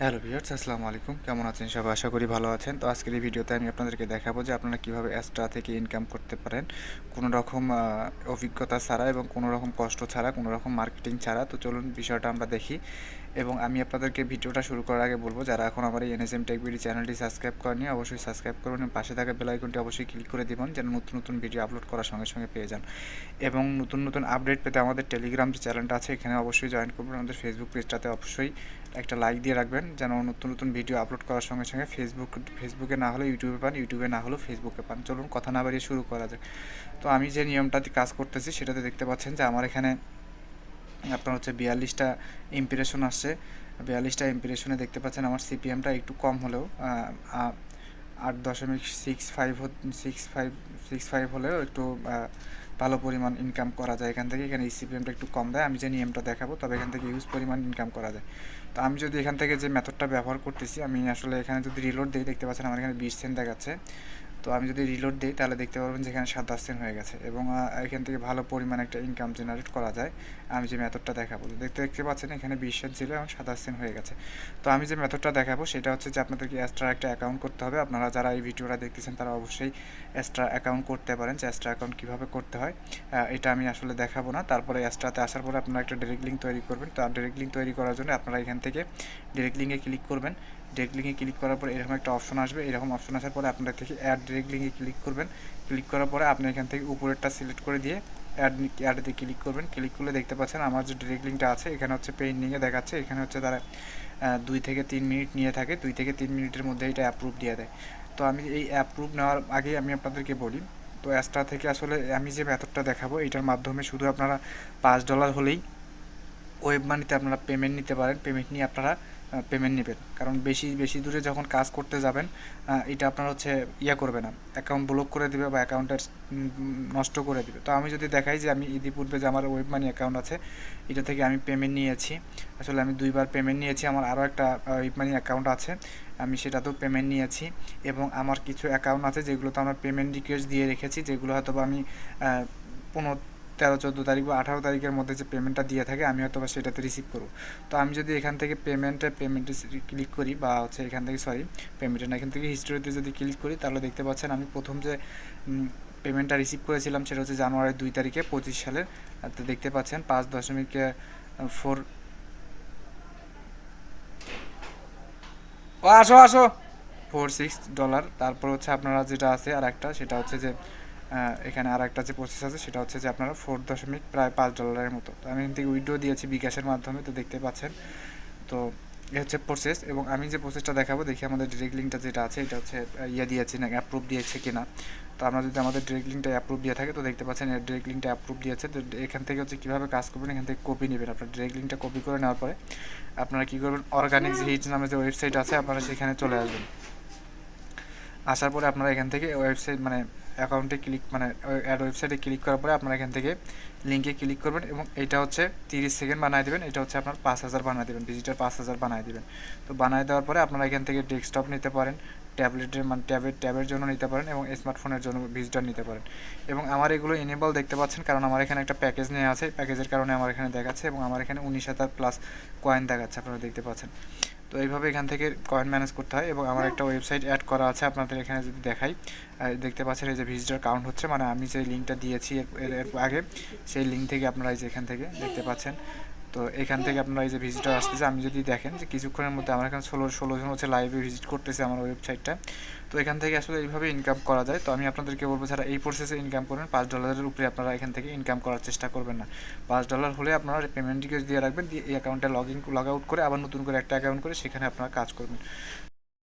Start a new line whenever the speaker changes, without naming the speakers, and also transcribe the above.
Hello viewers আসসালামু আলাইকুম। কেমন আছেন সবাই? আশা করি ভালো আছেন। তো আজকের এই ভিডিওতে আমি আপনাদেরকে দেখাবো যে আপনারা কীভাবে এক্সট্রা থেকে ইনকাম করতে পারেন। কোনো রকম অভিজ্ঞতা ছাড়া এবং কোনো রকম কষ্ট ছাড়া কোনো রকম মার্কেটিং ছাড়া। তো চলুন বিষয়টা আমরা দেখি। এবং আমি আপনাদেরকে ভিডিওটা শুরু করার আগে বলব, যারা এখন আমার এই এনএসএম টেকবিডি চ্যানেলটি সাবস্ক্রাইব করেনি অবশ্যই সাবস্ক্রাইব করুন এবং পাশে থাকা বেল আইকনটি অবশ্যই ক্লিক করে দিবেন, যেন নতুন নতুন ভিডিও আপলোড করার সঙ্গে সঙ্গে পেয়ে যান। এবং নতুন নতুন আপডেট পেতে আমাদের টেলিগ্রাম যে চ্যানেলটা আছে, এখানে অবশ্যই জয়েন করবেন। আমাদের ফেসবুক পেজটাতে অবশ্যই একটা লাইক দিয়ে রাখবেন, যেন নতুন নতুন ভিডিও আপলোড করার সঙ্গে সঙ্গে ফেসবুক ফেসবুকে না হলে ইউটিউবে পান ইউটিউবে না হলেও ফেসবুকে পান। চলুন কথা না বাড়িয়ে শুরু করা যাক। তো আমি যে নিয়মটাতে কাজ করতেছি, সেটাতে দেখতে পাচ্ছেন যে আমার এখানে আপনার হচ্ছে বিয়াল্লিশটা ইমপ্রেশন আসছে। বিয়াল্লিশটা ইমপ্রেশনে দেখতে পাচ্ছেন আমার সিপিএমটা একটু কম হলেও আট দশমিক six five six five six five হলেও একটু ভালো পরিমাণ ইনকাম করা যায় এখান থেকে। এখানে সিপিএমটা একটু কম দেয়। আমি যে নিয়মটা দেখাবো, তবে এখান থেকে ইউজ পরিমাণ ইনকাম করা যায়। তো আমি যদি এখান থেকে যে মেথডটা ব্যবহার করতেছি, আমি আসলে এখানে যদি রিলোড দিই, দেখতে পাচ্ছেন আমার এখানে বিশ সেন্ট দেখাচ্ছে। তো আমি যদি রিলোড দিই, তাহলে দেখতে পারবেন যে এখানে সাতাশ সেন্ট হয়ে গেছে। এবং এখান থেকে ভালো পরিমাণ একটা ইনকাম জেনারেট করা যায়। আমি যে মেথডটা দেখাবো। দেখতে দেখতে পাচ্ছেন এখানে বিশ সেন্ট ছিল এবং সাতাশ সেন্ট হয়ে গেছে। তো আমি যে মেথডটা দেখাবো সেটা হচ্ছে যে আপনাদেরকে এক্সট্রা একটা অ্যাকাউন্ট করতে হবে। আপনারা যারা এই ভিডিওটা দেখতেছেন তারা অবশ্যই এক্সট্রা অ্যাকাউন্ট করতে পারেন যে এক্সট্রা অ্যাকাউন্ট কীভাবে করতে হয়। এটা আমি আসলে দেখাবো না। তারপরে এক্সট্রাতে আসার পরে আপনারা একটা ডিরেক্ট লিঙ্ক তৈরি করবেন। তো ডিরেক্ট লিঙ্ক তৈরি করার জন্য আপনারা এখান থেকে ডিরেক্ট লিঙ্কে ক্লিক করবেন। ডিরেক্ট লিঙ্কে ক্লিক করার পরে এরকম একটা অপশন আসবে। এরকম অপশন আসার পরে আপনারা থেকে অ্যাড ডিরেক্ট লিঙ্কে ক্লিক করবেন। ক্লিক করার পরে আপনি এখান থেকে উপরেরটা সিলেক্ট করে দিয়ে অ্যাড অ্যাডে ক্লিক করবেন। ক্লিক করলে দেখতে পাচ্ছেন আমার যে ডিরেক্ট লিঙ্কটা আছে, এখানে হচ্ছে পেন্ডিংয়ে দেখাচ্ছে। এখানে হচ্ছে তারা দুই থেকে তিন মিনিট নিয়ে থাকে। দুই থেকে তিন মিনিটের মধ্যে এটা অ্যাপ্রুভ দিয়ে দেয়। তো আমি এই অ্যাপ্রুভ নেওয়ার আগেই আমি আপনাদেরকে বলি, তো অ্যাস্ট্রা থেকে আসলে আমি যে মেথডটা দেখাবো, এটার মাধ্যমে শুধু আপনারা পাঁচ ডলার হলেই ওয়েব মানিতে আপনারা পেমেন্ট নিতে পারেন। পেমেন্ট নিয়ে আপনারা পেমেন্ট নেবেন। কারণ বেশি বেশি দূরে যখন কাজ করতে যাবেন এটা আপনার হচ্ছে ইয়া করবে না। অ্যাকাউন্ট ব্লক করে দিবে বা অ্যাকাউন্টের নষ্ট করে দিবে। তো আমি যদি দেখাই যে আমি ইতিপূর্বে যে আমার ওয়েব মানি অ্যাকাউন্ট আছে, এটা থেকে আমি পেমেন্ট নিয়েছি। আসলে আমি দুইবার পেমেন্ট নিয়েছি, আমার আরও একটা ওয়েব মানি অ্যাকাউন্ট আছে। আমি সেটাতেও পেমেন্ট নিয়েছি এবং আমার কিছু অ্যাকাউন্ট আছে যেগুলোতে আমার পেমেন্ট রিকোয়েস্ট দিয়ে রেখেছি, যেগুলো হয়তো বা আমি পনেরো তেরো চোদ্দ তারিখ বা আঠারো তারিখের মধ্যে যে পেমেন্টটা দিয়ে থাকে, আমি হয়তো বা সেটাতে রিসিভ করব। তো আমি যদি এখান থেকে পেমেন্টে পেমেন্টে ক্লিক করি বা হচ্ছে এখান থেকে সরি পেমেন্টে না, এখান থেকে হিস্টোরিতে যদি ক্লিক করি, তাহলে দেখতে পাচ্ছেন আমি প্রথম যে পেমেন্টটা রিসিভ করেছিলাম সেটা হচ্ছে জানুয়ারির দুই তারিখে, পঁচিশ সালের তো দেখতে পাচ্ছেন পাঁচ দশমিক ফোর ও, আসো আসো। ফোর সিক্স ডলার তারপর হচ্ছে আপনারা যেটা আছে আর একটা সেটা হচ্ছে যে এখানে আর একটা যে প্রসেস আছে সেটা হচ্ছে যে আপনারা ফোর দশমিক প্রায় পাঁচ ডলারের মতো। তো আমি এখান থেকে উইড্রো দিয়েছি বিকাশের মাধ্যমে তো দেখতে পাচ্ছেন। তো এ হচ্ছে প্রসেস এবং আমি যে প্রসেসটা দেখাবো দেখি আমাদের ডিরেক্ট লিঙ্কটা যেটা আছে এটা হচ্ছে ইয়ে দিয়েছি না অ্যাপ্রুভ দিয়েছে কিনা। তো আমরা যদি আমাদের ডিরেক্ট লিঙ্কটা অ্যাপ্রুভ দিয়ে থাকে তো দেখতে পাচ্ছেন এর ডিরেক্ট লিঙ্কটা অ্যাপ্রুভ দিয়েছে। তো এখান থেকে হচ্ছে কীভাবে কাজ করবেন এখান থেকে কপি নেবেন। আপনার ডিরেক্ট লিঙ্কটা কপি করে নেওয়ার পরে আপনারা কী করবেন অর্গানিক হিট নামে যে ওয়েবসাইট আছে আপনারা সেখানে চলে আসবেন। আসার পরে আপনারা এখান থেকে ওয়েবসাইট মানে অ্যাকাউন্টে ক্লিক মানে অ্যাড ওয়েবসাইটে ক্লিক করার পরে আপনারা এখান থেকে লিঙ্কে ক্লিক করবেন এবং এটা হচ্ছে তিরিশ সেকেন্ড বানিয়ে দেবেন। এটা হচ্ছে আপনার পাঁচ হাজার বানিয়ে দেবেন ভিজিটার পাঁচ হাজার বানিয়ে দেবেন। তো বানিয়ে দেওয়ার পরে আপনারা এখান থেকে ডেস্কটপ নিতে পারেন ট্যাবলেটের মানে ট্যাবের ট্যাবের জন্য নিতে পারেন এবং স্মার্টফোনের জন্য ভিজিটার নিতে পারেন। এবং আমার এগুলো এনেবল দেখতে পাচ্ছেন কারণ আমার এখানে একটা প্যাকেজ নেওয়া আছে। প্যাকেজের কারণে আমার এখানে দেখাচ্ছে এবং আমার এখানে উনিশ হাজার প্লাস কয়েন দেখাচ্ছে, আপনারা দেখতে পাচ্ছেন। তো এইভাবে এখান থেকে কয়েন ম্যানেজ করতে হয় এবং আমার একটা ওয়েবসাইট অ্যাড করা আছে, আপনাদের এখানে যদি দেখাই দেখতে পাচ্ছেন এই যে ভিজিটর কাউন্ট হচ্ছে মানে আমি যে লিঙ্কটা দিয়েছি এর আগে, সেই লিঙ্ক থেকে আপনারা এই যে এখান থেকে দেখতে পাচ্ছেন। তো এখান থেকে আপনারা এই যে ভিজিটর আসতেছে, আমি যদি দেখেন যে কিছুক্ষণের মধ্যে আমার এখানে ষোলো ষোলো জন হচ্ছে লাইভে ভিজিট করতেছে আমার ওয়েবসাইটটা তো এখান থেকে আসলে এইভাবে ইনকাম করা যায়। তো আমি আপনাদেরকে বলব, যারা এই প্রসেসে ইনকাম করবেন পাঁচ ডলারের উপরে আপনারা এখান থেকে ইনকাম করার চেষ্টা করবেন না। পাঁচ ডলার হলে আপনারা পেমেন্ট ডিটেলস দিয়ে রাখবেন, দিয়ে এই অ্যাকাউন্টটা লগ ইন লগ আউট করে আবার নতুন করে একটা অ্যাকাউন্ট করে সেখানে আপনারা কাজ করবেন।